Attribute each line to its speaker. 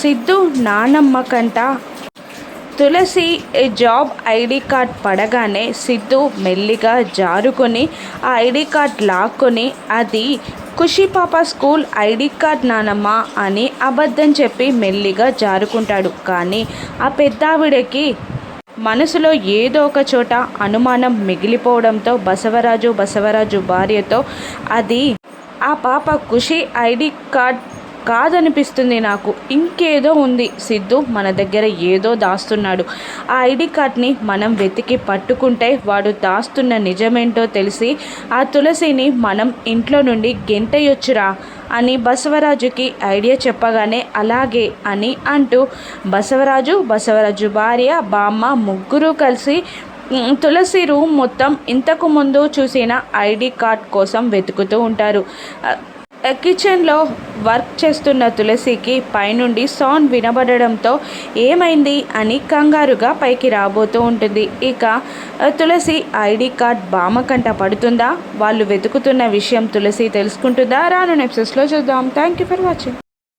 Speaker 1: సిద్ధు నానమ్మ కంట తులసి job ID card పడగానే సిద్ధు మెల్లిగా జారుకొని ఆ ఐడి కార్డ్ లాక్కొని అది ఖుషి పాప స్కూల్ ఐడి కార్డ్ నానమ్మ అని అబద్ధం చెప్పి మెల్లిగా జారుకుంటాడు. కానీ ఆ పెద్దావిడకి మనసులో ఏదో ఒక చోట అనుమానం మిగిలిపోవడంతో బసవరాజు బసవరాజు భార్యతో అది ఆ పాప ఖుషి ఐడి కార్డ్ కాదనిపిస్తుంది నాకు. ఇంకేదో ఉంది. సిద్ధు మన దగ్గర ఏదో దాస్తున్నాడు. ఆ ఐడి కార్డ్ని మనం వెతికి పట్టుకుంటే వాడు దాస్తున్న నిజమేంటో తెలిసి ఆ తులసిని మనం ఇంట్లో నుండి గెంటయొచ్చురా అని బసవరాజుకి ఐడియా చెప్పగానే అలాగే అని అంటూ బసవరాజు బసవరాజు భార్య బామ్మ ముగ్గురు కలిసి తులసి రూమ్ మొత్తం ఇంతకు ముందు చూసిన ఐడి కార్డ్ కోసం వెతుకుతూ ఉంటారు. కిచెన్లో వర్క్ చేస్తున్న తులసికి పైనుండి సౌండ్ వినబడడంతో ఏమైంది అని కంగారుగా పైకి రాబోతూ ఉంటుంది. ఇక తులసి ఐడి కార్డ్ బామకంట పడుతుందా? వాళ్ళు వెతుకుతున్న విషయం తులసి తెలుసుకుంటుందా? రాను ఎపిసోడ్స్లో చూద్దాం. Thank you for watching